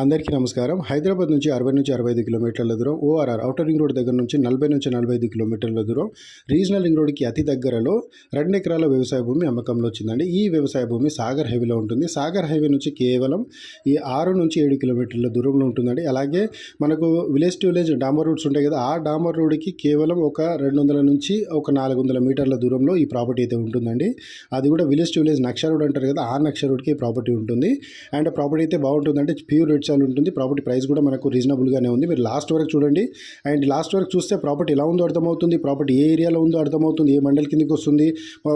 అందరికీ నమస్కారం. హైదరాబాద్ నుంచి అరవై నుంచి అరవై ఐదు కిలోమీటర్ల దూరం ఓఆర్ఆర్ అవుటర్ రింగ్ రోడ్ దగ్గర నుంచి నలభై నుంచి నలభై ఐదు కిలోమీటర్ల దూరం రీజనల్ రింగ్ రోడ్కి అతి దగ్గరలో రెండు ఎకరాల వ్యవసాయ భూమి అమ్మకంలో వచ్చిందండి. ఈ వ్యవసాయ భూమి సాగర్ హైవేలో ఉంటుంది. సాగర్ హైవే నుంచి కేవలం ఈ ఆరు నుంచి ఏడు కిలోమీటర్ల దూరంలో ఉంటుందండి. అలాగే మనకు విలేజ్ టు విలేజ్ డాంబర్ రోడ్స్ ఉంటాయి కదా ఆ డాంబర్ రోడ్కి కేవలం ఒక రెండు వందల నుంచి ఒక నాలుగు వందల మీటర్ల దూరంలో ఈ ప్రాపర్టీ అయితే ఉంటుందండి. అది కూడా విలేజ్ టు విలేజ్ నక్ష రోడ్ అంటారు కదా ఆ నక్ష రోడ్కి ప్రాపర్టీ ఉంటుంది. అండ్ ప్రాపర్టీ అయితే బాగుంటుందంటే ప్యూర్ రెడ్ సాయిల్ ఉంటుంది. ప్రాపర్టీ ప్రైస్ కూడా మనకు రీజనబుల్గానే ఉంది. మీరు లాస్ట్ వరకు చూడండి. అండ్ లాస్ట్ వరకు చూస్తే ప్రాపర్టీ ఎలా ఉందో అర్థమవుతుంది. ప్రాపర్టీ ఏ ఏరియాలో ఉందో అర్థమవుతుంది. ఏ మండల్ కిందకి వస్తుంది.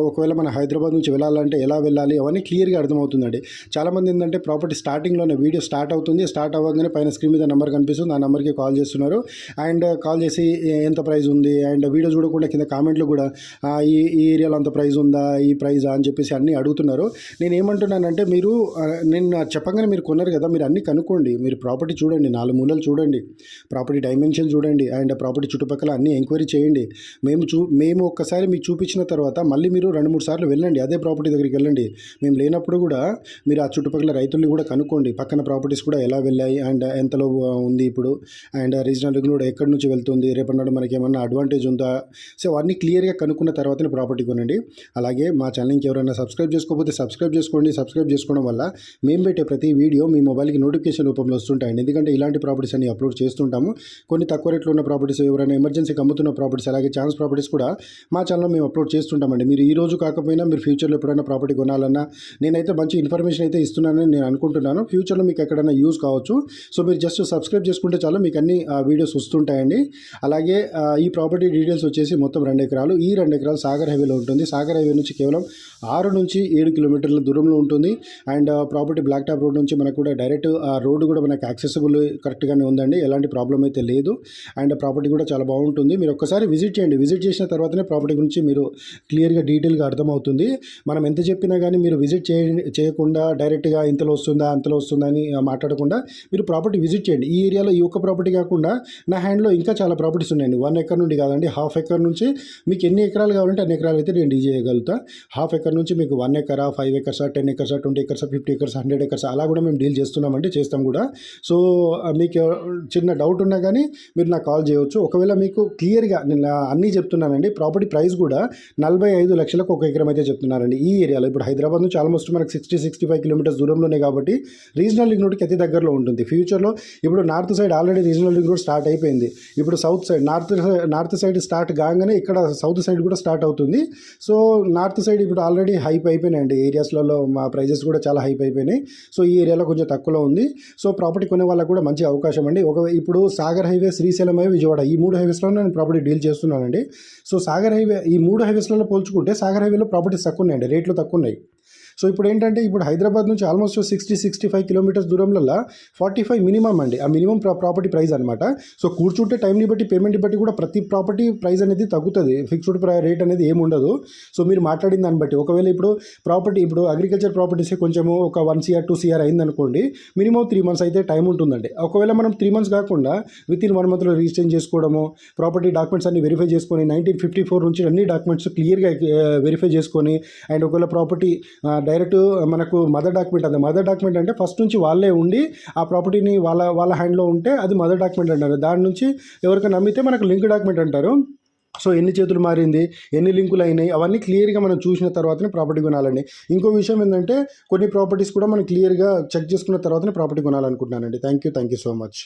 ఒకవేళ మన హైదరాబాద్ నుంచి వెళ్ళాలంటే ఎలా వెళ్ళాలి? అవన్నీ క్లియర్గా అర్థమవుతుందండి. చాలామంది ఏంటంటే ప్రాపర్టీ స్టార్టింగ్లోనే వీడియో స్టార్ట్ అవుతుంది. స్టార్ట్ అవ్వగానే పైన స్క్రీన్ మీద నెంబర్ కనిపిస్తుంది. ఆ నెంబర్కి కాల్ చేస్తున్నారు. అండ్ కాల్ చేసి ఎంత ప్రైస్ ఉంది? అండ్ వీడియో చూడకుండా కింద కామెంట్లు కూడా ఈ ఈ ఏరియాలో అంత ప్రైస్ ఉందా? ఈ ప్రైజా అని చెప్పేసి అన్నీ అడుగుతున్నారు. నేను ఏమంటున్నానంటే మీరు నేను చెప్పగానే మీరు కొన్నారు కదా. మీరు అన్నీ కనుక్కోండి మీరు ప్రాపర్టీ చూడండి నాలుగు మూలలు చూడండి ప్రాపర్టీ డైమెన్షన్ చూడండి అండ్ ప్రాపర్టీ చుట్టుపక్కల అన్ని ఎంక్వైరీ చేయండి. మేము చూ మేము ఒక్కసారి మీకు చూపించిన తర్వాత మళ్ళీ మీరు రెండు మూడు సార్లు వెళ్ళండి అదే ప్రాపర్టీ దగ్గరికి వెళ్ళండి. మేము లేనప్పుడు కూడా మీరు ఆ చుట్టుపక్కల రైతుల్ని కూడా కనుక్కోండి పక్కన ప్రాపర్టీస్ కూడా ఎలా వెళ్ళాయి అండ్ ఎంతలో ఉంది ఇప్పుడు అండ్ రీజనల్ కూడా ఎక్కడి నుంచి వెళ్తుంది రేపటి నాడు మనకి ఏమన్నా అడ్వాంటేజ్ ఉందా? సో అవన్నీ క్లియర్గా కనుక్కున్న తర్వాతనే ప్రాపర్టీ కొనండి. అలాగే మా ఛానల్కి ఎవరైనా సబ్స్క్రైబ్ చేసుకోకపోతే సబ్స్క్రైబ్ చేసుకోండి. సబ్స్క్రైబ్ చేసుకోవడం వల్ల మేము పెట్టే ప్రతి వీడియో మీ మొబైల్కి నోటిఫికేషన్ రూపంలో వస్తుంటాయండి. ఎందుకంటే ఇలాంటి ప్రాపర్టీస్ అన్ని అప్లోడ్ చేస్తుంటాము. కొన్ని తక్కువ రేట్లో ఉన్న ప్రాపర్టీస్ ఎవరైనా ఎమర్జెన్సీకి అమ్ముతున్న ప్రాపర్టీస్ అలాగే ఛాన్స్ ప్రాపర్టీస్ కూడా మా ఛానల్లో మేము అప్లోడ్ చేస్తుంటామండి. మీరు ఈ రోజు కాకపోయినా మీరు ఫ్యూచర్లో ఎప్పుడైనా ప్రాపర్టీ కొనాలన్నా నేనైతే మంచి ఇన్ఫర్మేషన్ అయితే ఇస్తున్నానని నేను అనుకుంటున్నాను. ఫ్యూచర్లో మీకు ఎక్కడైనా యూజ్ కావచ్చు. సో మీరు జస్ట్ సబ్స్క్రైబ్ చేసుకుంటే చాలు మీకు అన్ని వీడియోస్ వస్తుంటాయండి. అలాగే ఈ ప్రాపర్టీ డీటెయిల్స్ వచ్చేసి మొత్తం రెండు ఎకరాలు. ఈ రెండు ఎకరాలు సాగర్ హైవేలో ఉంటుంది. సాగర్ హైవే నుంచి కేవలం ఆరు నుంచి ఏడు కిలోమీటర్ల దూరంలో ఉంటుంది. And property black top road నుంచి మనకు కూడా డైరెక్ట్ ఆ రోడ్డు కూడా మనకు యాక్సెసిబుల్ కరెక్ట్గానే ఉందండి. ఎలాంటి ప్రాబ్లం అయితే లేదు. అండ్ ప్రాపర్టీ కూడా చాలా బాగుంటుంది. మీరు ఒక్కసారి విజిట్ చేయండి. విజిట్ చేసిన తర్వాతనే ప్రాపర్టీ గురించి మీరు క్లియర్గా డీటెయిల్గా అర్థమవుతుంది. మనం ఎంత చెప్పినా కానీ మీరు విజిట్ చేయ చేయకుండా డైరెక్ట్గా ఇంతలో వస్తుందా అంతలో వస్తుందా అని మాట్లాడకుండా మీరు ప్రాపర్టీ విజిట్ చేయండి. ఈ ఏరియాలో ఈ ఒక్క ప్రాపర్టీ కాకుండా నా హ్యాండ్లో ఇంకా చాలా ప్రాపర్టీస్ ఉన్నాయండి. వన్ ఎకర్ నుండి కాదండి హాఫ్ ఎకర్ నుంచి మీకు ఎన్ని ఎకరాలు కావాలంటే అన్ని ఎకరాలు అయితే నేను డీ చేయగలుగుతా. హాఫ్ ఎకర్ నుంచి మీకు వన్ ఎకరా ఫైవ్ ఎకర్సా టెన్ ఎకర్సా ట్వంటీ ఎకర్సా ఫిఫ్టీ ఎకర్స్ హండ్రెడ్ ఎకర్స్ అలా కూడా మేము డీల్ చేస్తున్నామంటే చేస్తాం కూడా. సో మీకు చిన్న డౌట్ ఉన్నా కానీ మీరు నాకు కాల్ చేయవచ్చు ఒకవేళ మీకు క్లియర్గా నేను అన్నీ చెప్తున్నానండి. ప్రాపర్టీ ప్రైస్ కూడా నలభై ఐదు లక్షలకు ఒక ఎకరం అయితే చెప్తున్నారండి ఈ ఏరియాలో. ఇప్పుడు హైదరాబాద్ నుంచి ఆల్మోస్ట్ మనకు సిక్స్టీ సిక్స్టీ ఫైవ్ కిలోమీటర్స్ దూరంలోనే కాబట్టి రీజనల్ లింక్ రోడ్కి అతి దగ్గరలో ఉంటుంది. ఫ్యూచర్లో ఇప్పుడు north side already regional link road start అయిపోయింది. ఇప్పుడు south side north north side start కాగానే ఇక్కడ సౌత్ సైడ్ కూడా స్టార్ట్ అవుతుంది. సో నార్త్ సైడ్ ఇప్పుడు ఆల్రెడీ హైప్ అయిపోయినాయండి. ఏరియాస్లలో మా ప్రైజెస్ కూడా చాలా హైప్ అయిపోయినాయి. సో ఈ ఏరియాలో కొంచెం తక్కువలో ఉంది. సో ప్రాపర్టీ కొనే వాళ్ళకు కూడా మంచి అవకాశం అండి. ఒక ఇప్పుడు సాగర్ హైవే శ్రీశైలం హైవే విజయవాడ ఈ మూడు హైవేస్లో నేను ప్రాపర్టీ డీల్ చేస్తున్నానండి. సో సాగర్ హైవే ఈ మూడు హైవేస్లలో పోల్చుకుంటే సాగర్ హైవేలో ప్రాపర్టీస్ తక్కువ ఉన్నాయండి. రేట్లు తక్కువ ఉన్నాయి. సో ఇప్పుడు ఏంటంటే ఇప్పుడు హైదరాబాద్ నుంచి almost sixty sixty five kilometers దూరంలో ఫార్టీ ఫైవ్ మినిమం అండి. ఆ మినిమం ప్రాపర్టీ ప్రైస్ అనమాట సో కూర్చుంటే టైంని బట్టి పేమెంట్ని బట్టి కూడా ప్రతి ప్రాపర్టీ ప్రైస్ అనేది తగ్గుతుంది. ఫిక్స్డ్ రేట్ అనేది ఏమి ఉండదు. సో మీరు మాట్లాడిన దాన్ని బట్టి ఒకవేళ ఇప్పుడు ప్రాపర్టీ ఇప్పుడు అగ్రికల్చర్ ప్రాపర్టీసే కొంచెము ఒక వన్ సిఆర్ టూ సిఆర్ అయిందనుకోండి మినిమం త్రీ మంత్స్ అయితే టైం ఉంటుందండి. ఒకవేళ మనం త్రీ మంత్స్ కాకుండా విత్ ఇన్ వన్ మంత్లో రిజిస్టర్ చేసుకోవడము ప్రాపర్టీ డాక్యుమెంట్స్ అన్ని వెరిఫై చేసుకొని నైన్టీన్ ఫిఫ్టీ ఫోర్ నుంచి అన్ని డాక్యుమెంట్స్ క్లియర్గా వెరిఫై చేసుకొని అండ్ ఒకవేళ ప్రాపర్టీ డైరెక్ట్ మనకు మదర్ డాక్యుమెంట్ అంది. మదర్ డాక్యుమెంట్ అంటే ఫస్ట్ నుంచి వాళ్ళే ఉండి ఆ ప్రాపర్టీని వాళ్ళ వాళ్ళ హ్యాండ్లో ఉంటే అది మదర్ డాక్యుమెంట్ అంటారు. దాని నుంచి ఎవరికైనా నమ్మితే మనకు లింక్ డాక్యుమెంట్ అంటారు. సో ఎన్ని చేతులు మారింది ఎన్ని లింకులు అయినాయి అవన్నీ క్లియర్గా మనం చూసిన తర్వాతనే ప్రాపర్టీ కొనాలండి. ఇంకో విషయం ఏంటంటే కొన్ని ప్రాపర్టీస్ కూడా మనం క్లియర్గా చెక్ చేసుకున్న తర్వాతనే property కొనాలనుకుంటున్నానండి. Thank you thank you so much.